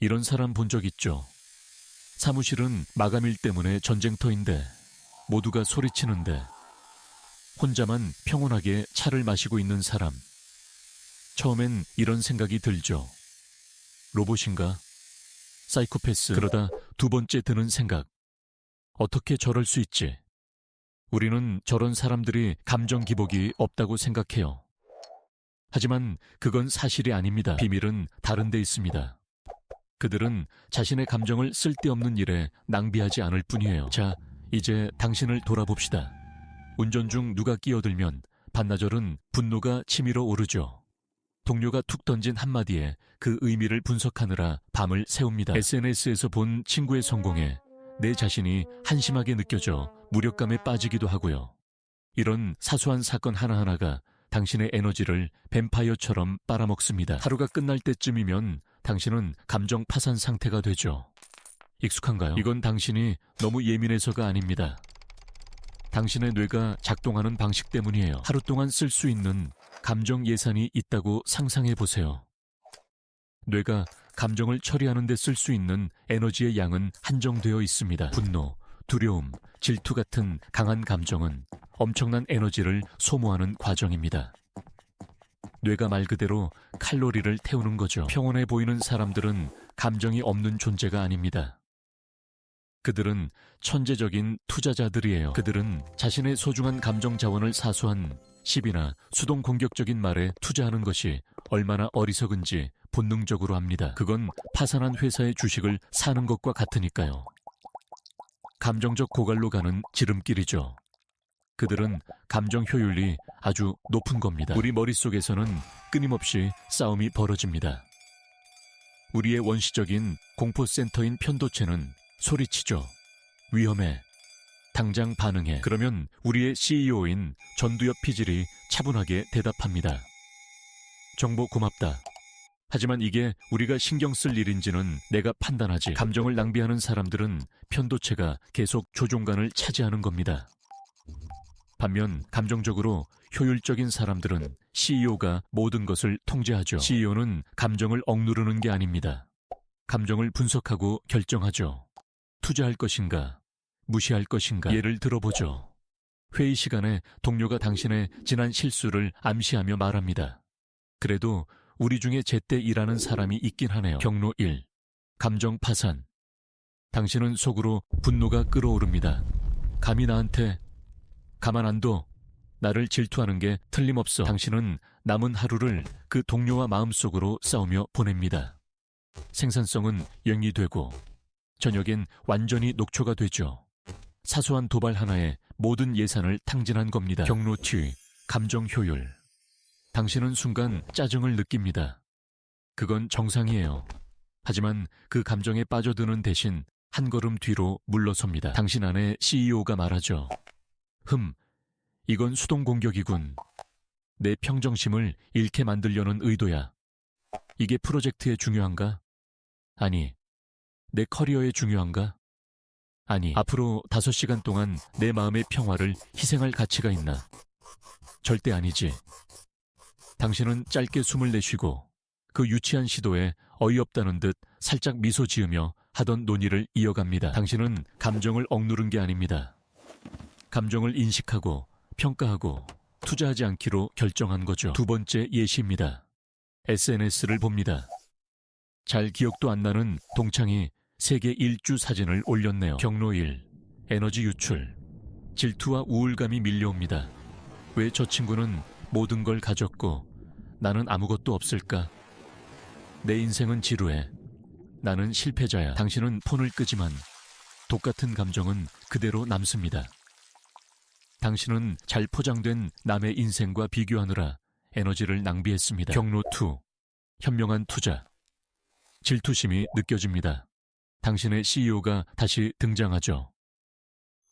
이런 사람 본 적 있죠? 사무실은 마감일 때문에 전쟁터인데 모두가 소리치는데 혼자만 평온하게 차를 마시고 있는 사람. 처음엔 이런 생각이 들죠. 로봇인가? 사이코패스. 그러다 두 번째 드는 생각. 어떻게 저럴 수 있지? 우리는 저런 사람들이 감정 기복이 없다고 생각해요. 하지만 그건 사실이 아닙니다. 비밀은 다른 데 있습니다. 그들은 자신의 감정을 쓸데없는 일에 낭비하지 않을 뿐이에요. 자, 이제 당신을 돌아봅시다. 운전 중 누가 끼어들면 반나절은 분노가 치밀어 오르죠. 동료가 툭 던진 한마디에 그 의미를 분석하느라 밤을 새웁니다. SNS에서 본 친구의 성공에 내 자신이 한심하게 느껴져 무력감에 빠지기도 하고요. 이런 사소한 사건 하나하나가 당신의 에너지를 뱀파이어처럼 빨아먹습니다. 하루가 끝날 때쯤이면 당신은 감정 파산 상태가 되죠. 익숙한가요? 이건 당신이 너무 예민해서가 아닙니다. 당신의 뇌가 작동하는 방식 때문이에요. 하루 동안 쓸 수 있는 감정 예산이 있다고 상상해 보세요. 뇌가 감정을 처리하는 데 쓸 수 있는 에너지의 양은 한정되어 있습니다. 분노, 두려움, 질투 같은 강한 감정은 엄청난 에너지를 소모하는 과정입니다. 뇌가 말 그대로 칼로리를 태우는 거죠. 평온해 보이는 사람들은 감정이 없는 존재가 아닙니다. 그들은 천재적인 투자자들이에요. 그들은 자신의 소중한 감정 자원을 사수한 시비나 수동 공격적인 말에 투자하는 것이 얼마나 어리석은지 본능적으로 합니다. 그건 파산한 회사의 주식을 사는 것과 같으니까요. 감정적 고갈로 가는 지름길이죠. 그들은 감정 효율이 아주 높은 겁니다. 우리 머릿속에서는 끊임없이 싸움이 벌어집니다. 우리의 원시적인 공포센터인 편도체는 소리치죠. 위험해. 당장 반응해. 그러면 우리의 CEO인 전두엽 피질이 차분하게 대답합니다. 정보 고맙다. 하지만 이게 우리가 신경 쓸 일인지는 내가 판단하지. 감정을 낭비하는 사람들은 편도체가 계속 조종관을 차지하는 겁니다. 반면 감정적으로 효율적인 사람들은 CEO가 모든 것을 통제하죠. CEO는 감정을 억누르는 게 아닙니다. 감정을 분석하고 결정하죠. 투자할 것인가, 무시할 것인가. 예를 들어보죠. 회의 시간에 동료가 당신의 지난 실수를 암시하며 말합니다. 그래도 우리 중에 제때 일하는 사람이 있긴 하네요. 경로 1. 감정 파산. 당신은 속으로 분노가 끓어오릅니다. 감히 나한테 가만 안 둬. 나를 질투하는 게 틀림없어. 당신은 남은 하루를 그 동료와 마음속으로 싸우며 보냅니다. 생산성은 0이 되고 저녁엔 완전히 녹초가 되죠. 사소한 도발 하나에 모든 예산을 탕진한 겁니다. 경로 2. 감정 효율. 당신은 순간 짜증을 느낍니다. 그건 정상이에요. 하지만 그 감정에 빠져드는 대신 한 걸음 뒤로 물러섭니다. 당신 안에 CEO가 말하죠. 흠, 이건 수동 공격이군. 내 평정심을 잃게 만들려는 의도야. 이게 프로젝트에 중요한가? 아니, 내 커리어에 중요한가? 아니, 앞으로 다섯 시간 동안 내 마음의 평화를 희생할 가치가 있나? 절대 아니지. 당신은 짧게 숨을 내쉬고 그 유치한 시도에 어이없다는 듯 살짝 미소 지으며 하던 논의를 이어갑니다. 당신은 감정을 억누른 게 아닙니다. 감정을 인식하고 평가하고 투자하지 않기로 결정한 거죠. 두 번째 예시입니다. SNS를 봅니다. 잘 기억도 안 나는 동창이 세계 일주 사진을 올렸네요. 경로 1. 에너지 유출. 질투와 우울감이 밀려옵니다. 왜 저 친구는 모든 걸 가졌고 나는 아무것도 없을까? 내 인생은 지루해. 나는 실패자야. 당신은 폰을 끄지만 똑같은 감정은 그대로 남습니다. 당신은 잘 포장된 남의 인생과 비교하느라 에너지를 낭비했습니다. 경로 2. 현명한 투자. 질투심이 느껴집니다. 당신의 CEO가 다시 등장하죠.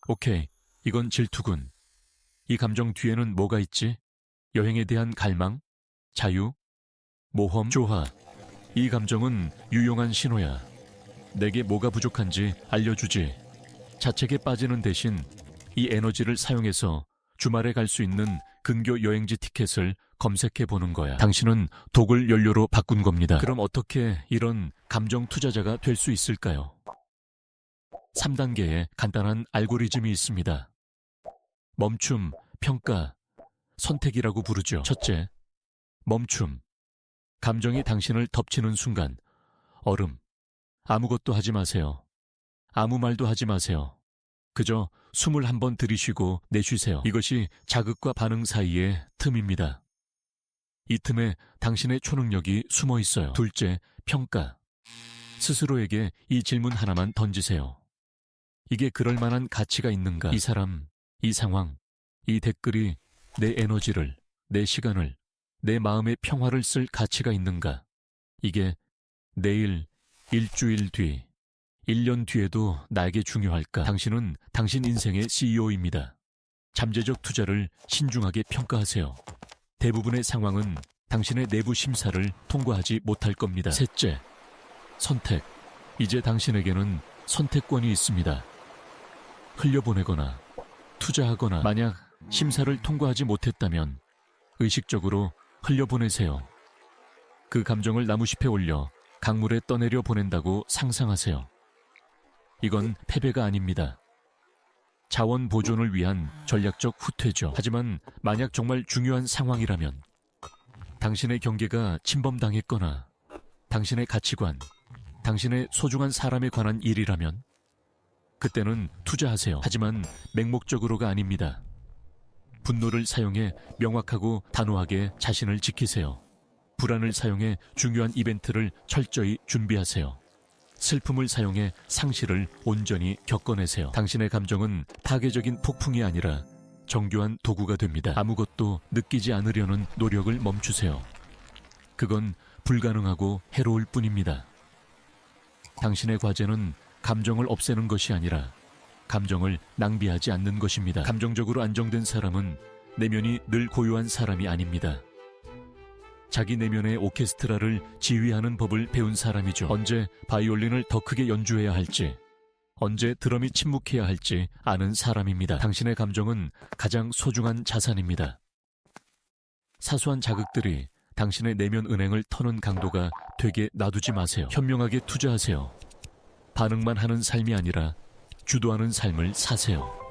오케이, 이건 질투군. 이 감정 뒤에는 뭐가 있지? 여행에 대한 갈망? 자유? 모험? 조화. 이 감정은 유용한 신호야. 내게 뭐가 부족한지 알려주지. 자책에 빠지는 대신 이 에너지를 사용해서 주말에 갈 수 있는 근교 여행지 티켓을 검색해 보는 거야. 당신은 독을 연료로 바꾼 겁니다. 그럼 어떻게 이런 감정 투자자가 될 수 있을까요? 3단계의 간단한 알고리즘이 있습니다. 멈춤, 평가, 선택이라고 부르죠. 첫째, 멈춤. 감정이 당신을 덮치는 순간, 얼음. 아무것도 하지 마세요. 아무 말도 하지 마세요. 그저 숨을 한 번 들이쉬고 내쉬세요. 이것이 자극과 반응 사이의 틈입니다. 이 틈에 당신의 초능력이 숨어 있어요. 둘째, 평가. 스스로에게 이 질문 하나만 던지세요. 이게 그럴 만한 가치가 있는가? 이 사람, 이 상황, 이 댓글이 내 에너지를, 내 시간을, 내 마음의 평화를 쓸 가치가 있는가? 이게 내일, 일주일 뒤, 1년 뒤에도 나에게 중요할까? 당신은 당신 인생의 CEO입니다. 잠재적 투자를 신중하게 평가하세요. 대부분의 상황은 당신의 내부 심사를 통과하지 못할 겁니다. 셋째, 선택. 이제 당신에게는 선택권이 있습니다. 흘려보내거나 투자하거나 만약 심사를 통과하지 못했다면 의식적으로 흘려보내세요. 그 감정을 나무숲에 올려 강물에 떠내려 보낸다고 상상하세요. 이건 패배가 아닙니다. 자원 보존을 위한 전략적 후퇴죠. 하지만 만약 정말 중요한 상황이라면 당신의 경계가 침범당했거나 당신의 가치관, 당신의 소중한 사람에 관한 일이라면 그때는 투자하세요. 하지만 맹목적으로가 아닙니다. 분노를 사용해 명확하고 단호하게 자신을 지키세요. 불안을 사용해 중요한 이벤트를 철저히 준비하세요. 슬픔을 사용해 상실을 온전히 겪어내세요. 당신의 감정은 파괴적인 폭풍이 아니라 정교한 도구가 됩니다. 아무것도 느끼지 않으려는 노력을 멈추세요. 그건 불가능하고 해로울 뿐입니다. 당신의 과제는 감정을 없애는 것이 아니라 감정을 낭비하지 않는 것입니다. 감정적으로 안정된 사람은 내면이 늘 고요한 사람이 아닙니다. 자기 내면의 오케스트라를 지휘하는 법을 배운 사람이죠. 언제 바이올린을 더 크게 연주해야 할지, 언제 드럼이 침묵해야 할지 아는 사람입니다. 당신의 감정은 가장 소중한 자산입니다. 사소한 자극들이 당신의 내면 은행을 터는 강도가 되게 놔두지 마세요. 현명하게 투자하세요. 반응만 하는 삶이 아니라 주도하는 삶을 사세요.